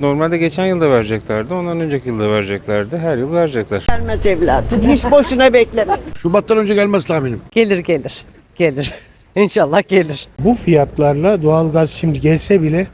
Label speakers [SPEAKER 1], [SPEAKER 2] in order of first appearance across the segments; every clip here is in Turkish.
[SPEAKER 1] Normalde geçen yılda vereceklerdi, ondan önceki yılda vereceklerdi. Her yıl verecekler.
[SPEAKER 2] Gelmez evladım. Hiç boşuna bekleme.
[SPEAKER 3] Şubat'tan önce gelmez tahminim.
[SPEAKER 4] Gelir gelir. Gelir. İnşallah gelir.
[SPEAKER 5] Bu fiyatlarla doğalgaz şimdi gelse bile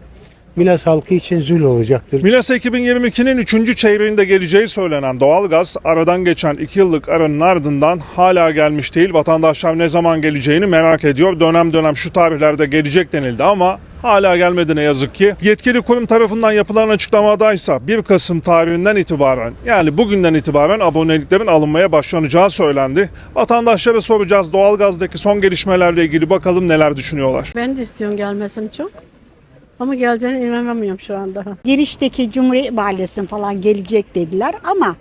[SPEAKER 5] Milas halkı için zül olacaktır.
[SPEAKER 6] Milas 2022'nin 3. çeyreğinde geleceği söylenen doğalgaz aradan geçen 2 yıllık aranın ardından hala gelmiş değil. Vatandaşlar ne zaman geleceğini merak ediyor. Dönem dönem şu tarihlerde gelecek denildi ama hala gelmedi ne yazık ki. Yetkili kurum tarafından yapılan açıklamadaysa 1 Kasım tarihinden itibaren yani bugünden itibaren aboneliklerin alınmaya başlanacağı söylendi. Vatandaşlara soracağız doğalgazdaki son gelişmelerle ilgili bakalım neler düşünüyorlar.
[SPEAKER 7] Ben de istiyorum gelmesini çok. Ama geleceğine inanamıyorum şu anda.
[SPEAKER 8] girişteki Cumhuriyet Mahallesi'ne falan gelecek dediler ama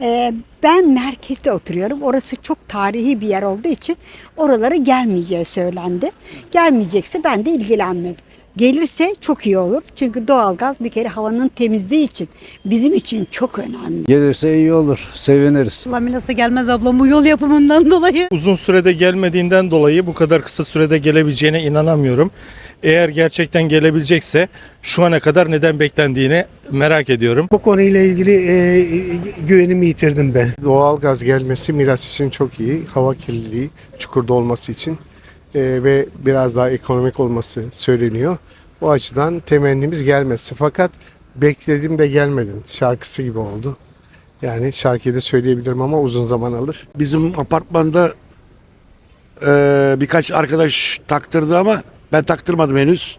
[SPEAKER 8] e, ben merkezde oturuyorum. Orası çok tarihi bir yer olduğu için oralara gelmeyeceği söylendi. Gelmeyecekse ben de ilgilenmedim. Gelirse çok iyi olur. Çünkü doğalgaz bir kere havanın temizliği için bizim için çok önemli.
[SPEAKER 9] Gelirse iyi olur. Seviniriz.
[SPEAKER 7] Milas'a gelmez ablam bu yol yapımından dolayı.
[SPEAKER 10] uzun sürede gelmediğinden dolayı bu kadar kısa sürede gelebileceğine inanamıyorum. Eğer gerçekten gelebilecekse şu ana kadar neden beklendiğini merak ediyorum.
[SPEAKER 5] Bu konuyla ilgili e, güvenimi yitirdim ben.
[SPEAKER 11] Doğalgaz gelmesi Miras için çok iyi. Hava kirliliği çukurda olması için e, ve biraz daha ekonomik olması söyleniyor. O açıdan temennimiz gelmesi. Fakat bekledim de gelmedin şarkısı gibi oldu. Yani şarkıyı da söyleyebilirim ama uzun zaman alır.
[SPEAKER 3] Bizim apartmanda eee, birkaç arkadaş taktırdı ama ben taktırmadım henüz.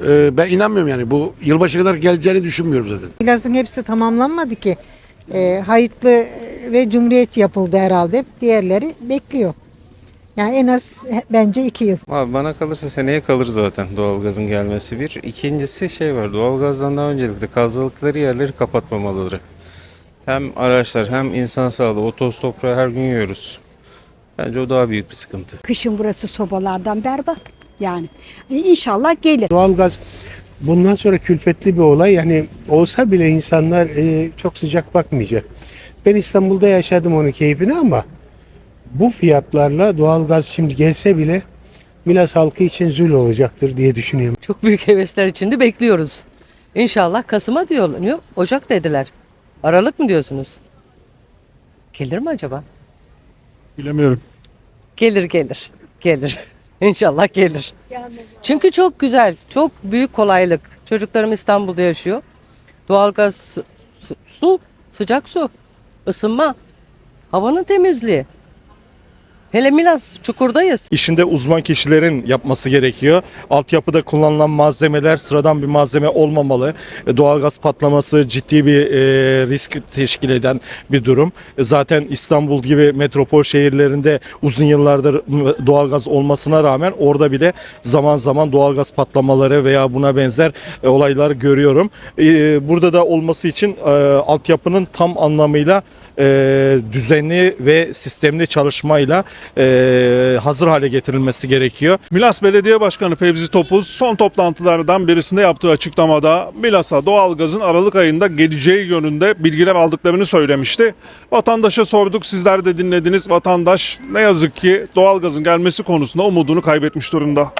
[SPEAKER 3] Eee, ben inanmıyorum yani bu yılbaşı kadar geleceğini düşünmüyorum zaten.
[SPEAKER 7] Milas'ın hepsi tamamlanmadı ki. E, Hayıtlı ve Cumhuriyet yapıldı herhalde. Diğerleri bekliyor. Yani en az bence iki yıl.
[SPEAKER 1] Abi bana kalırsa seneye kalır zaten doğalgazın gelmesi bir. İkincisi şey var, doğalgazdan daha öncelikle kazdıkları yerleri kapatmamalıları. Hem araçlar hem insan sağlığı, o toz toprağı her gün yiyoruz. Bence o daha büyük bir sıkıntı.
[SPEAKER 8] Kışın burası sobalardan berbat. Yani inşallah gelir.
[SPEAKER 5] Doğalgaz bundan sonra külfetli bir olay. Yani olsa bile insanlar e, çok sıcak bakmayacak. Ben İstanbul'da yaşadım onun keyfini ama bu fiyatlarla doğalgaz şimdi gelse bile Milas halkı için zül olacaktır diye düşünüyorum.
[SPEAKER 4] Çok büyük hevesler içinde bekliyoruz. İnşallah Kasım'a diyorlar. Ocak dediler. Aralık mı diyorsunuz? Gelir mi acaba?
[SPEAKER 6] Bilemiyorum.
[SPEAKER 4] Gelir gelir. Gelir. İnşallah gelir. Çünkü çok güzel, çok büyük kolaylık. Çocuklarım İstanbul'da yaşıyor. Doğalgaz, su, sıcak su, ısınma, havanın temizliği. Hele Milas çukurdayız.
[SPEAKER 10] İşinde uzman kişilerin yapması gerekiyor. Altyapıda kullanılan malzemeler sıradan bir malzeme olmamalı. E, Doğalgaz patlaması ciddi bir e, risk teşkil eden bir durum. E, Zaten İstanbul gibi metropol şehirlerinde uzun yıllardır doğalgaz olmasına rağmen orada bile zaman zaman doğalgaz patlamaları veya buna benzer e, olaylar görüyorum. E, Burada da olması için e, altyapının tam anlamıyla e, düzenli ve sistemli çalışmayla e, hazır hale getirilmesi gerekiyor.
[SPEAKER 6] Milas Belediye Başkanı Fevzi Topuz son toplantılardan birisinde yaptığı açıklamada Milas'a doğalgazın Aralık ayında geleceği yönünde bilgiler aldıklarını söylemişti. Vatandaşa sorduk sizler de dinlediniz. Vatandaş ne yazık ki doğalgazın gelmesi konusunda umudunu kaybetmiş durumda.